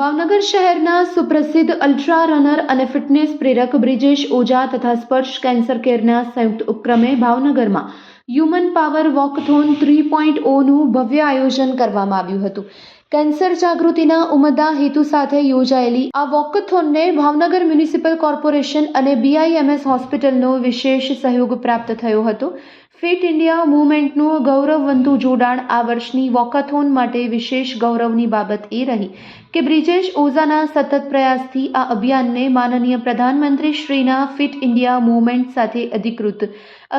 ભાવનગર શહેરના સુપ્રસિદ્ધ ultra runner અને ફિટનેસ પ્રેરક બ્રિજેશ ઓઝા તથા સ્પર્શ કેન્સર કેરના સંયુક્ત ઉપક્રમે ભાવનગરમાં human power walkathon three point ઓનું ભવ્ય આયોજન કરવામાં આવ્યું હતું. કેન્સર જાગૃતિના ઉમદા હેતુ સાથે યોજાયેલી આ વોકથોનને ભાવનગર મ્યુનિસિપલ કોર્પોરેશન અને બીઆઈએમએસ હોસ્પિટલનો વિશેષ સહયોગ પ્રાપ્ત થયો હતો. ફિટ ઇન્ડિયા મુવમેન્ટનું ગૌરવવંતું જોડાણ આ વર્ષની વોકાથોન માટે વિશેષ ગૌરવની બાબત એ રહી કે બ્રિજેશ ઓઝાના સતત પ્રયાસથી આ અભિયાનને માનનીય પ્રધાનમંત્રી શ્રીના ફિટ ઇન્ડિયા મુવમેન્ટ સાથે અધિકૃત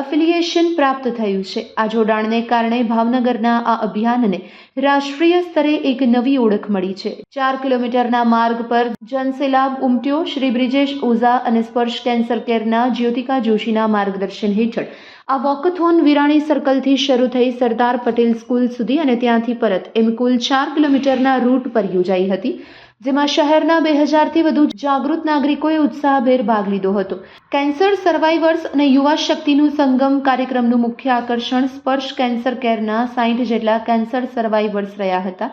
અફિલિએશન પ્રાપ્ત થયું છે. આ જોડાણને કારણે ભાવનગરના આ અભિયાનને રાષ્ટ્રીય સ્તરે એક નવી ઓળખ મળી છે. ચાર કિલોમીટરના માર્ગ પર જનસેલાબ ઉમટ્યો શ્રી બ્રિજેશ ઓઝા અને સ્પર્શ કેન્સર કેરના જ્યોતિકા જોશીના માર્ગદર્શન હેઠળ. આ વોકથોન વિરાણી સર્કલથી શરૂ થઈ સરદાર પટેલ સ્કૂલ સુધી અને ત્યાંથી પરત એમ કુલ ચાર કિલોમીટરના રૂટ પર યોજાઈ હતી, જેમાં શહેરના બે હજારથી વધુ જાગૃત નાગરિકોએ ઉત્સાહભેર ભાગ લીધો હતો. કેન્સર સર્વાઈવર્સ અને યુવા શક્તિનું સંગમ કાર્યક્રમનું મુખ્ય આકર્ષણ સ્પર્શ કેન્સર કેરના સાઠ જેટલા કેન્સર સર્વાઈવર્સ રહ્યા હતા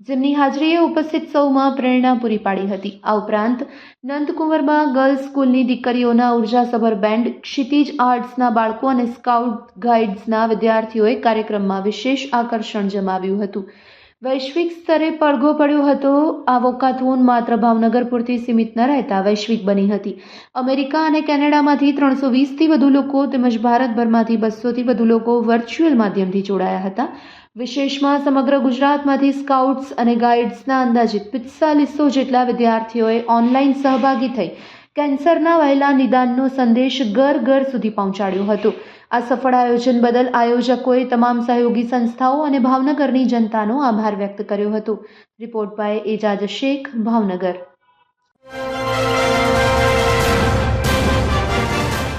જેમની હાજરીએ ઉપસ્થિત સૌમાં પ્રેરણા પૂરી પાડી હતી. આ ઉપરાંત નંદકુંવરમાં ગર્લ્સ સ્કૂલની દીકરીઓના ઉર્જાસભર બેન્ડ, ક્ષિતિજ આર્ટ્સના બાળકો અને સ્કાઉટ ગાઈડ્સના વિદ્યાર્થીઓએ કાર્યક્રમમાં વિશેષ આકર્ષણ જમાવ્યું હતું. વૈશ્વિક સ્તરે પડઘો પડ્યો હતો. આ વોકાથોન માત્ર ભાવનગર પૂરતી સીમિત ન રહેતા વૈશ્વિક બની હતી. અમેરિકા અને કેનેડામાંથી ત્રણસો વીસથી વધુ લોકો તેમજ ભારતભરમાંથી બસોથી વધુ લોકો વર્ચ્યુઅલ માધ્યમથી જોડાયા હતા. વિશેષમાં સમગ્ર ગુજરાતમાંથી સ્કાઉટ્સ અને ગાઈડ્સના અંદાજિત પિસ્તાલીસો જેટલા વિદ્યાર્થીઓએ ઓનલાઈન સહભાગી થઈ કેન્સરના વહેલા નિદાનનો સંદેશ ઘર ઘર સુધી પહોંચાડ્યો હતો. આ સફળ આયોજન બદલ આયોજકોએ તમામ સહયોગી સંસ્થાઓ અને ભાવનગરની જનતાનો આભાર વ્યક્ત કર્યો હતો. Report by Ejaz Shaikh, Bhavnagar.